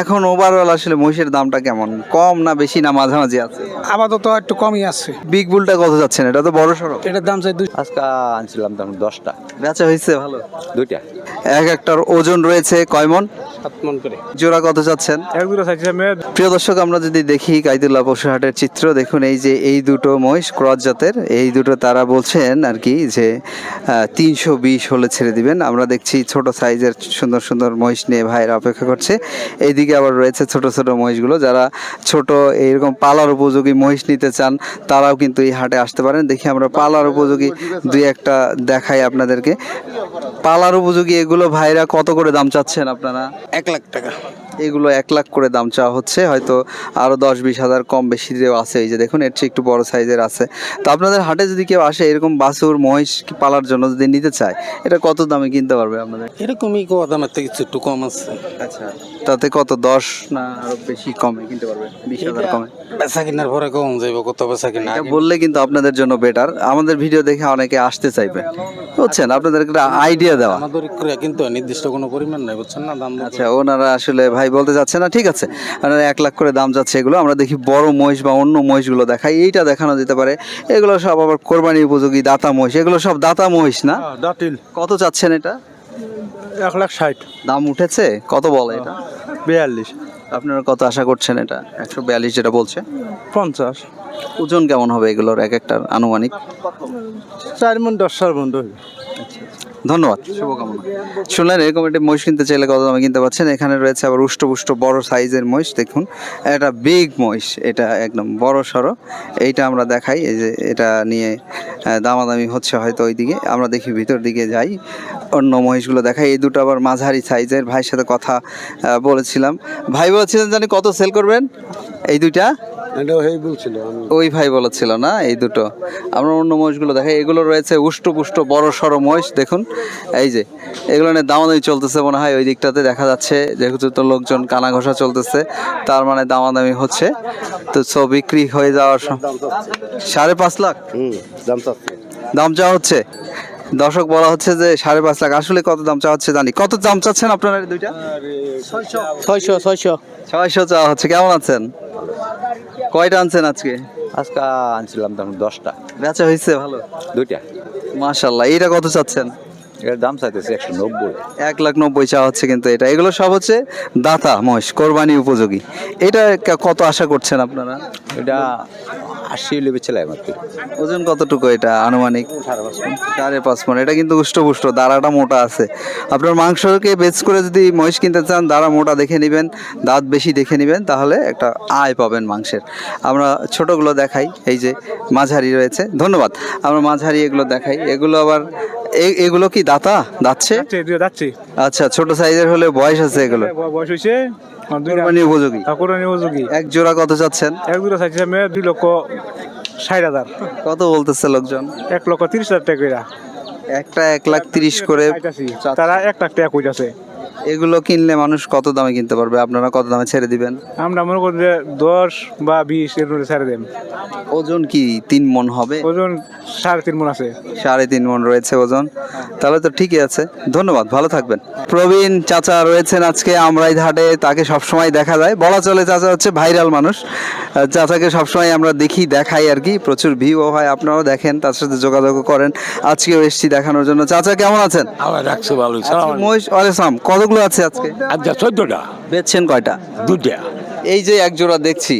এখন ওভারঅল আসলে মহিষের দামটা কেমন? কম না বেশি না মাঝামাঝি আছে? আপাতত একটু কমই আছে। বিগ বুলটা কত যাচ্ছেন? এটা তো বড় সড়ো এটার দাম চাই দুই আজকে আনছিলাম তখন দশটা। বেচা হয়েছে ভালো? দুইটা। এক একটার ওজন রয়েছে কয় মন? সাত মন করে। জোড়া কত চাচ্ছেন এক দুটো চাইছি প্রিয় দর্শক আমরা যদি দেখি কাইদুল্লাহ পশুহাটের চিত্র দেখুন এই যে এই দুটো মহিষ ক্রস জাতের এই দুটো তারা বলছেন আর কি যে তিনশো বিশ হলে ছেড়ে দিবেন। আমরা দেখছি ছোট সাইজের সুন্দর সুন্দর মহিষ নিয়ে ভাইয়েরা অপেক্ষা করছে। এইদিকে আবার রয়েছে ছোট ছোট মহিষগুলো, যারা ছোট এইরকম পালার উপযোগী মহিষ নিতে চান, তারাও কিন্তু এই হাটে আসতে পারেন। দেখি আমরা পালার উপযোগী দুই একটা দেখাই আপনাদেরকে। পালার উপযোগী এগুলো ভাইরা কত করে দাম চাচ্ছেন আপনারা? এক লাখ টাকা। এগুলো এক লাখ করে দাম চাওয়া হচ্ছে হয়তো আরও দশ বিশ হাজার কম বেশি দিয়েও আছে। এই যে দেখুন এর চেয়ে একটু বড় সাইজের আছে। তো আপনাদের হাটে যদি কেউ আসে এরকম বাছুর মহিষ পালার জন্য যদি নিতে চায় এটা কত দামে কিনতে পারবে আপনাদের? এরকমই দামের থেকে কিছু একটু কম আছে। আচ্ছা তাতে কত দশ না আরও বেশি কমে কিনতে পারবে? বিশ হাজার কমে? বেচা কিনার পরে কম যাইব কত বেচা কিনা বললে কিন্তু আপনাদের জন্য বেটার আমাদের ভিডিও দেখে অনেকে আসতে চাইবে। বুঝছেন? আপনাদের একটা আইডিয়া দেওয়া। আমাদের কিন্তু নির্দিষ্ট কোনো পরিমাণ নাই বুঝছেন না? দাম আচ্ছা ওনারা আসলে ভাই বলতে যাচ্ছে না ঠিক আছে। ওনারা এক লাখ করে দাম যাচ্ছে এগুলো। আমরা দেখি বড় মহিষ বা অন্য মহিষগুলো দেখাই এইটা দেখানো যেতে পারে। এগুলো সব আবার কোরবানি উপযোগী দাতা মহিষ। এগুলো সব দাতা মহিষ না? দাঁতিল। কত চাচ্ছেন এটা? এক লাখ ষাট। দাম উঠেছে? কত বলে এটা? বিয়াল্লিশ। আপনারা কত আশা করছেন এটা? একশো বিয়াল্লিশ যেটা বলছে। পঞ্চাশ। ওজন কেমন হবে এগুলোর এক একটার আনুমানিক? চার মন দশ চার মন ধন্যবাদ, শুভকামনা। শুনলেন, এরকম একটি মহিষ কিনতে চাইলে কত দামে কিনতে পারছেন এখানে রয়েছে আবার উষ্টপুষ্ট বড় সাইজের মহিষ, দেখুন। এটা বিগ মহিষ, এটা একদম বড় সড়ো। এইটা আমরা দেখাই, এই যে এটা নিয়ে দামাদামি হচ্ছে হয়তো ওইদিকে। আমরা দেখি ভিতর দিকে যাই, অন্য মহিষগুলো দেখাই। এই দুটো আবার মাঝারি সাইজের, ভাইয়ের সাথে কথা বলেছিলাম। ভাই বলেছিলেন জানি কত সেল করবেন? এই দুইটা? ওই ভাই বলেছিল না এই দুটো। আমরা অন্য মহিষগুলো দেখাই এগুলো রয়েছে উষ্টপুষ্ট বড় সড়ো মহিষ দেখুন। এই যে এগুলো নিয়ে দামাদামি চলতেছে মনে হয় ওই দিকটাতে দেখা যাচ্ছে যেহেতু তো লোকজন কানা ঘষা চলতেছে তার মানে দামাদামি হচ্ছে। তো সব বিক্রি হয়ে যাওয়ার সাড়ে পাঁচ লাখ? দাম চাওয়া হচ্ছে? দর্শক বলা হচ্ছে যে সাড়ে পাঁচ লাখ। আসলে কত দাম চাওয়া হচ্ছে জানি। কত দাম চাচ্ছেন আপনারা দুইটা? ছয়শো ছয়শো ছয়শো। চাওয়া হচ্ছে কেমন আছেন? কয়টা আনছেন আজকে? আজকে আনছিলাম তখন দশটা। বেচা হয়েছে ভালো। দুইটা। মাশাল্লাহ এইটা কত চাচ্ছেন? এর দাম চাইতেছে একশো নব্বই। এক লাখ নব্বই চাওয়া হচ্ছে কিন্তু এটা। এগুলো সব হচ্ছে দাতা মহিষ কোরবানি উপযোগী। এটা কত আশা করছেন আপনারা? এটা আশি লেবে ছেলে আমার ওজন কতটুকু এটা আনুমানিক? সাড়ে পাঁচ মন। এটা কিন্তু উষ্টপুষ্ট দাঁড়াটা মোটা আছে। আপনার মাংসকে বেচ করে যদি মহিষ কিনতে চান দাঁড়া মোটা দেখে নেবেন দাঁত বেশি দেখে নেবেন তাহলে একটা আয় পাবেন মাংসের। আমরা ছোটগুলো দেখাই এই যে মাঝারি রয়েছে। ধন্যবাদ। আমরা মাঝারি এগুলো দেখাই। এগুলো আবার এগুলো কি দাতা? দাচ্ছে আচ্ছা ছোট সাইজের হলে বয়স আছে এগুলো। বয়স হয়েছে কোরবানি উপযোগী। ঠাকুরানি উপযোগী। এক জোড়া কত চাচ্ছেন? এক দুই লক্ষ ষাট হাজার। কত বলতেছে লোকজন? এক লক্ষ তিরিশ হাজার টাকা একটা এক লাখ তিরিশ করে তারা এক লাখ টাকা কইতাছে। এগুলো কিনলে মানুষ কত দামে কিনতে পারবে? আপনারা কত দামে ছেড়ে দিবেন? আমরা মনে করি যে দশ বা বিশ এর মধ্যে ছেড়ে দেন। ওজন কি তিন মন হবে? ওজন সাড়ে তিন মন আছে। সাড়ে তিন মন রয়েছে ওজন। তাহলে তো ঠিকই আছে। ধন্যবাদ ভালো থাকবেন। প্রবীণ চাচা রয়েছেন আজকে আমরাই ঘাটে তাকে সবসময় দেখা যায়। বলা চলে চাচা হচ্ছে ভাইরাল মানুষ। চাচাকে সবসময় আমরা দেখি দেখাই আর কি। প্রচুর ভিউ হয় আপনারাও দেখেন তার সাথে যোগাযোগ করেন। আজকেও এসছি দেখানোর জন্য। চাচা কেমন আছেন? রাখছো আজকে মহিষ অরেসাম কতগুলো আছে আজকে? আচ্ছা চোদ্দটা। বেচছেন কয়টা? দুটা এই যে এক জোড়া দেখছি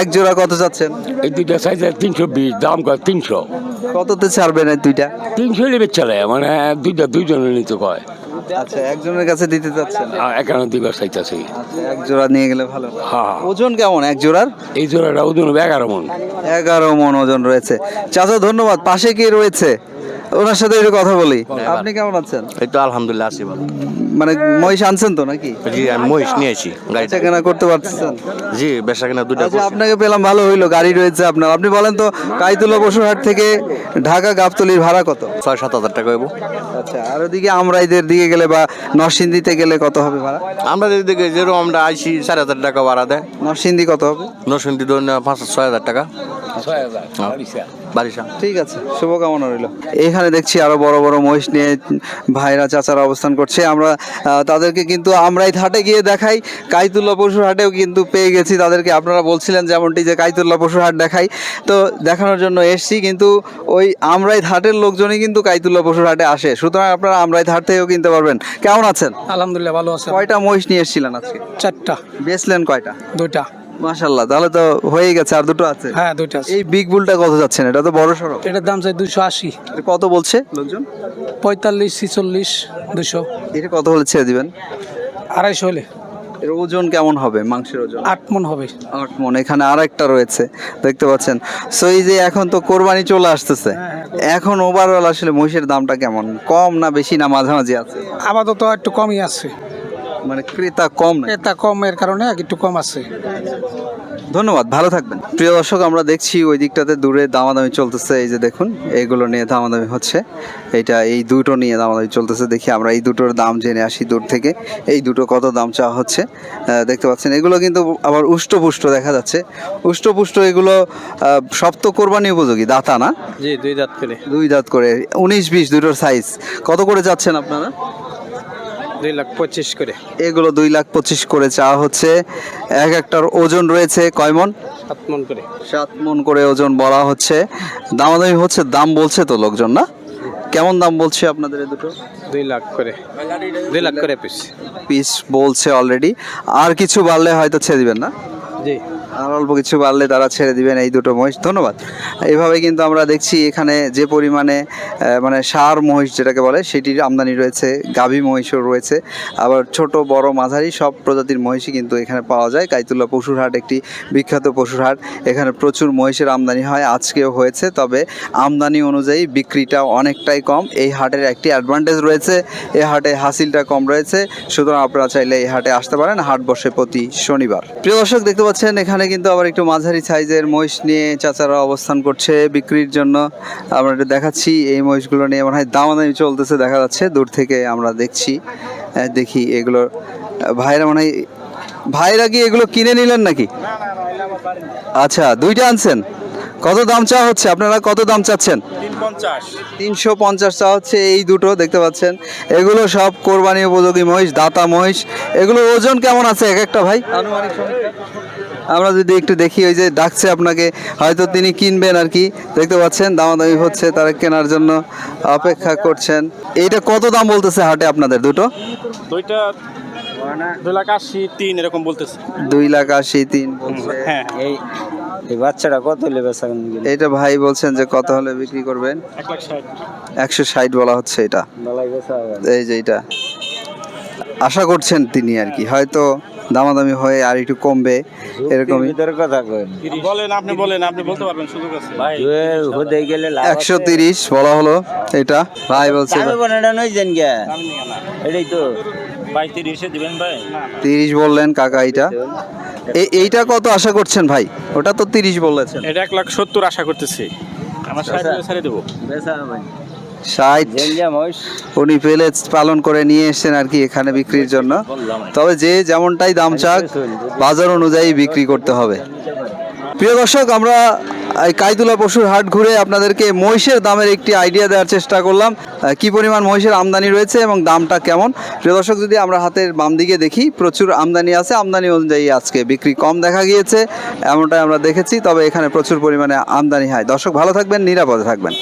এক জোড়া কত যাচ্ছেন? এই দুইটা সাইজ তিনশো বিশ দাম কয় তিনশো। কততে ছাড়বেন এই দুইটা? তিনশো নেবে চলে মানে দুইটা দুইজনে নিতে কয়। আচ্ছা একজনের কাছে দিতে চাচ্ছেন? আর এখানে দিবার চাইতেছি আচ্ছা এক জোড়া নিয়ে গেলে ভালো হ্যাঁ। ওজন কেমন এক জোড়ার? এই জোড়াটা ওজন হবে এগারো মন। এগারো মন ওজন রয়েছে। চাচা ধন্যবাদ। পাশে কে রয়েছে? ওনার সাথে একটু কথা বলি। আপনি কেমন আছেন? এই তো আলহামদুলিল্লাহ আছি ভালো। মানে মহিষ আনছেন তো নাকি? জি আমি মহিষ নিয়েছি গাড়িটা। বেচা কেনা করতে পারতেছেন? জি বেচা কিনা দুটা আচ্ছা আপনাকে পেলাম ভালো হইল গাড়ি রয়েছে আপনার। আপনি বলেন তো কাইতুলা পশুহাট থেকে ঢাকা গাবতলির ভাড়া কত? ছয় সাত হাজার টাকা হইব। আচ্ছা আর ওদিকে আমরাইদের দিকে গেলে বা নরসিংদীতে গেলে কত হবে ভাড়া? আমরা দিকে যেরকম আমরা আইসি চার হাজার টাকা ভাড়া দেয়। নরসিংদী কত হবে? নরসিংদী ধরুন পাঁচ ছয় হাজার টাকা। বারিশা ঠিক আছে শুভকামনা রইল। এখানে দেখছি আরও বড় বড় মহিষ নিয়ে ভাইরা চাচারা অবস্থান করছে। আমরা তাদেরকে কিন্তু আমরাই হাটে গিয়ে দেখাই। কাইতুল্লা পশুর হাটেও কিন্তু পেয়ে গেছি। তাদেরকে আপনারা বলছিলেন যেমনটি যে কাইতুল্লা পশুর হাট দেখাই। তো দেখানোর জন্য এসছি কিন্তু ওই আমরাই হাটের লোকজনই কিন্তু কাইতুল্লা পশুর হাটে আসে। সুতরাং আপনারা আমরাই হাট থেকেও কিনতে পারবেন। কেমন আছেন? আলহামদুলিল্লাহ ভালো আছে। কয়টা মহিষ নিয়ে এসেছিলেন আজকে? চারটা। বেচলেন কয়টা? দুইটা। মাশাল্লাহ তাহলে তো হয়ে গেছে আর দুটো আছে? হ্যাঁ দুইটা আছে। এই বিগ বুলটা কত যাচ্ছেন? এটা তো বড় সড়ো এটার দাম চাই দুশো আশি। কত বলছে? লোকজন? পঁয়তাল্লিশ ছিচল্লিশ দুশো এটা কত হলে ছেড়ে দিবেন? আড়াইশো হলে। এর ওজন কেমন হবে মাংসের ওজন? আট মন হবে। আট মন এখানে আর একটা রয়েছে দেখতে পাচ্ছেন। সো এই যে এখন তো কোরবানি চলে আসতেছে এখন ওভারঅল আসলে মহিষের দামটা কেমন? কম না বেশি না মাঝামাঝি আছে? আপাতত একটু কমই আছে। মানে ক্রেতা কম না এটা কমের কারণে একটু কম আছে। ধন্যবাদ ভালো থাকবেন। প্রিয় দর্শক আমরা দেখছি ওই দিকটাতে দূরে দামাদামি চলতেছে এই যে দেখুন এইগুলো নিয়ে দামাদামি হচ্ছে। এটা এই দুটো নিয়ে দামাদামি চলতেছে দেখি আমরা এই দুটোর দাম জেনে আসি দূর থেকে। এই দুটো কত দাম চাওয়া হচ্ছে? দেখতে পাচ্ছেন এগুলো কিন্তু আবার উষ্টপুষ্ট দেখা যাচ্ছে। উষ্টপুষ্ট এগুলো সপ্ত কোরবানি উপযোগী দাতা না? জি দুই দাঁত করে। দুই দাঁত করে উনিশ বিশ দুটোর সাইজ কত করে যাচ্ছেন আপনারা? দুই লাখ পঁচিশ করে। এগুলো দুই লাখ পঁচিশ করে চাওয়া হচ্ছে। এক একটার ওজন রয়েছে কয় মন? সাত মন করে। সাত মন করে ওজন বলা হচ্ছে। দামাদামি হচ্ছে দাম বলছে তো লোকজন না? কেমন দাম বলছে আপনাদের দুটো? দুই লাখ করে। দুই লাখ করে পিস। পিস বলছে অলরেডি আর কিছু বাড়লে হয়তো ছেড়ে দিবেন না? জি। আর অল্প কিছু বাড়লে তারা ছেড়ে দিবেন এই দুটো মহিষ। ধন্যবাদ। এইভাবে কিন্তু আমরা দেখছি এখানে যে পরিমাণে মানে সার মহিষ যেটাকে বলে, সেটির আমদানি রয়েছে, গাভী মহিষও রয়েছে। আবার ছোট, বড়, মাঝারি সব প্রজাতির মহিষই কিন্তু এখানে পাওয়া যায়। কাইতুল্লা পশুর হাট একটি বিখ্যাত পশুর হাট। এখানে প্রচুর মহিষের আমদানি হয়, আজকেও হয়েছে। তবে আমদানি অনুযায়ী বিক্রিটা অনেকটাই কম। এই হাটের একটি অ্যাডভান্টেজ রয়েছে। এই হাটে হাসিলটা কম রয়েছে। সুতরাং আপনারা চাইলে এই হাটে আসতে পারেন। হাট বসে প্রতি শনিবার। প্রিয় দর্শক, দেখতে পাচ্ছেন এখানে কিন্তু আবার একটু মাঝারি সাইজের মহিষ নিয়ে চাচারা অবস্থান করছে বিক্রির জন্য। আমরা একটু দেখাচ্ছি, এই মহিষগুলো নিয়ে মনে হয় দামাদামি চলতেছে, দেখা যাচ্ছে। দূর থেকে আমরা দেখছি দেখি এগুলো ভাইরা মনে হয়, ভাইরা কি এগুলো কিনে নিলেন নাকি? আচ্ছা দুইটা আনছেন। কত দাম চা হচ্ছে? আপনারা কত দাম চাচ্ছেন? তিনশো পঞ্চাশ চা হচ্ছে এই দুটো, দেখতে পাচ্ছেন। এগুলো সব কোরবানি উপযোগী মহিষ, দাতা মহিষ। এগুলোর ওজন কেমন আছে? এক একটা ভাই? আনুমানিক আমরা যদি একটু দেখি ওই যে ডাকছে আপনাকে হয়তো তিনি কিনবেন আর কি। দেখতে পাচ্ছেন দামাদামি হচ্ছে তারা কেনার জন্য অপেক্ষা করছেন। এইটা কত দাম বলতেছে হাটে আপনাদের দুটো? দুইটা দুই লাখ আশি তিন এরকম বলতেছে। দুই লাখ আশি তিন হ্যাঁ এই এই বাচ্চাটা কত হলে এটা ভাই বলছেন যে কত হলে বিক্রি করবেন? একশো ষাট বলা হচ্ছে এটা। এই যে এটা আশা করছেন তিনি আর কি হয়তো দামাদামি হয়ে আর একটু কমবে এরকমই। কথা বলেন আপনি বলেন আপনি বলতে পারবেন সুযোগ আছে। হতে গেলে একশো তিরিশ বলা হলো এটা ভাই বলছে এটাই তো। তিরিশে দিবেন ভাই? তিরিশ বললেন কাকা এটা এইটা কত আশা করছেন ভাই? ওটা তো তিরিশ বলেছেন। এটা এক লাখ সত্তর আশা করতেছি। আমার হলে দেবো। ষাট। উনি পেলেজ পালন করে নিয়ে এসেছেন আর কি এখানে বিক্রির জন্য। তবে যে যেমনটাই দাম চাক বাজার অনুযায়ী বিক্রি করতে হবে। প্রিয় দর্শক আমরা এই কাইতুলা পশুর হাট ঘুরে আপনাদেরকে মহিষের দামের একটি আইডিয়া দেওয়ার চেষ্টা করলাম। কি পরিমাণ মহিষের আমদানি রয়েছে এবং দামটা কেমন? প্রিয় দর্শক যদি আমরা হাতের বাম দিকে দেখি প্রচুর আমদানি আছে। আমদানি অনুযায়ী আজকে বিক্রি কম দেখা গিয়েছে এমনটাই আমরা দেখেছি তবে এখানে প্রচুর পরিমাণে আমদানি হয়। দর্শক ভালো থাকবেন নিরাপদে থাকবেন।